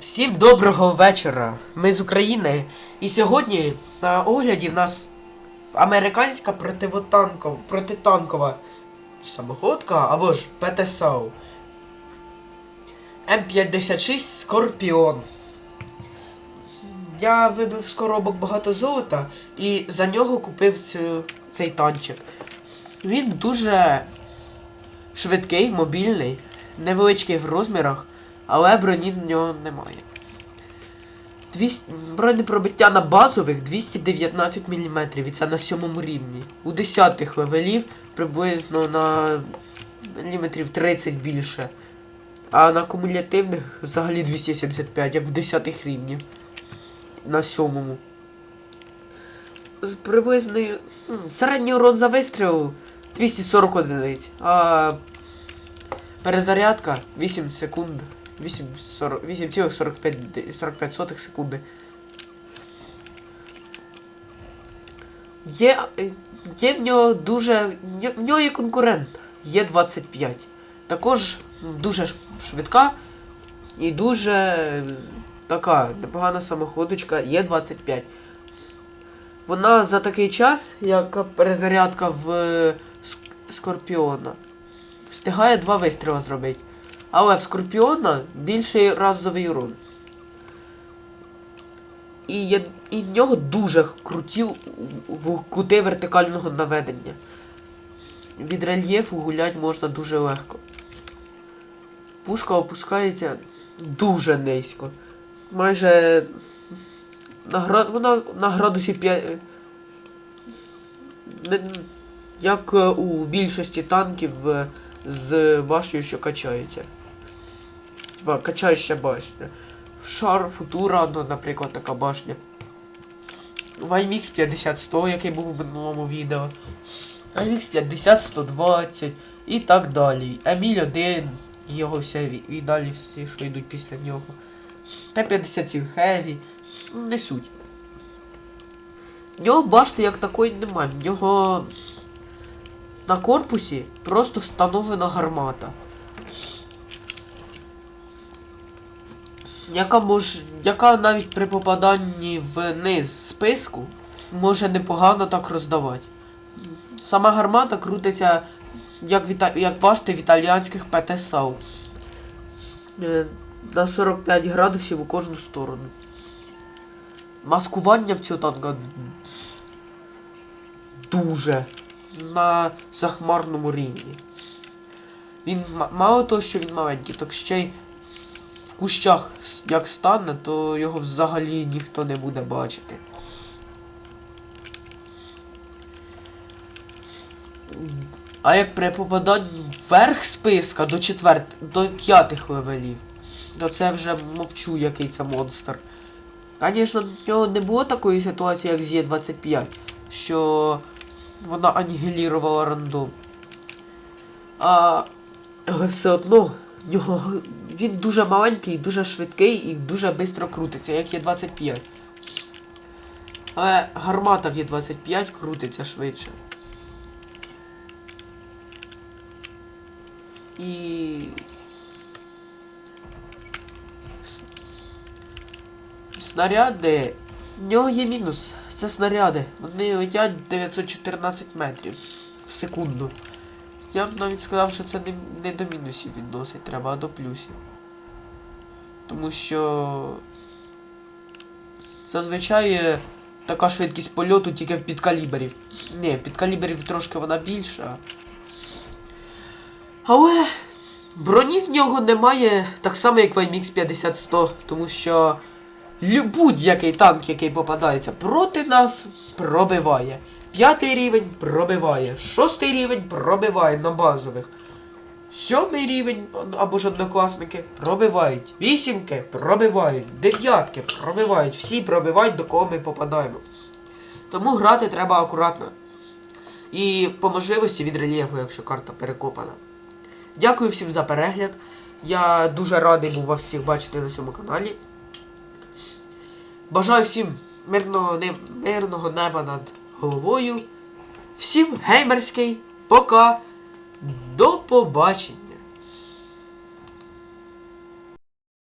Всім доброго вечора. Ми з України. І сьогодні на огляді в нас американська протитанкова самоходка або ж ПТСАУ. М56 Скорпіон. Я вибив з коробок багато золота і за нього купив цю, цей танчик. Він дуже швидкий, мобільний, невеличкий в розмірах, але броні в нього немає. 200... Бронепробиття на базових 219 мм, і це на сьомому рівні. У 10 левелів приблизно на міліметрів 30 більше. А на кумулятивних взагалі 275, як в 10 рівнів. На сьомому. З Приблизний середній урон за вистріл 240 одиниць. А перезарядка 8 секунд. 8,40 8,45 секунди. Є, є в нього дуже. В нього є конкурент. Є 25. Також дуже швидка і дуже така непогана самоходочка. Є 25. Вона за такий час, як перезарядка в Скорпіона, встигає два вистріли зробити. Але в Скорпіона більший разовий урон. І, є, і в нього дуже круті в кути вертикального наведення. Від рельєфу гулять можна дуже легко. Пушка опускається дуже низько. Майже на, гра... вона на градусі 5. Як у більшості танків е, з башнею, що качається. Ба- Качаюча башня. Шар Футура, ну, наприклад, така башня. VMX 50-100, який був у минулому відео. VMX 50-120 і так далі. Еміль 1, його все і далі всі, що йдуть після нього. Т-57 Heavy. Не суть. В нього башти як такої немає. В нього на корпусі просто встановлена гармата. Яка може. яка навіть при попаданні вниз списку може непогано так роздавати. Сама гармата крутиться як, віта... як башти в італіянських ПТСАУ. Е, На 45 градусів у кожну сторону. Маскування в цього танка дуже на захмарному рівні. Він мало того, що він маленький, так ще й кущах як стане, то його взагалі ніхто не буде бачити. А як при попаданні вверх списка до четверт, до п'ятих левелів, то це вже мовчу, який це монстр. Звісно, в нього не було такої ситуації, як з Є25, що вона анігілірувала рандом. А, все одно в нього він дуже маленький, дуже швидкий і дуже швидко крутиться, як є 25. Але гармата в є 25 крутиться швидше. І. Снаряди. В нього є мінус. Це снаряди. Вони летять 914 метрів в секунду. Я б навіть сказав, що це не, не до мінусів відносить треба, а до плюсів. Тому що. Зазвичай така швидкість польоту тільки в підкаліберів. Ні, підкаліберів трошки вона більша. Але броні в нього немає так само, як в IMX 50-100, тому що будь-який танк, який попадається проти нас, пробиває. П'ятий рівень пробиває, шостий рівень пробиває на базових. Сьомий рівень або ж однокласники пробивають. Вісімки пробивають, дев'ятки пробивають, всі пробивають, до кого ми попадаємо. Тому грати треба акуратно. І по можливості від рельєфу, якщо карта перекопана. Дякую всім за перегляд. Я дуже радий був вас всіх бачити на цьому каналі. Бажаю всім мирного, мирного неба над головою. Всім геймерський. Пока. До побачення.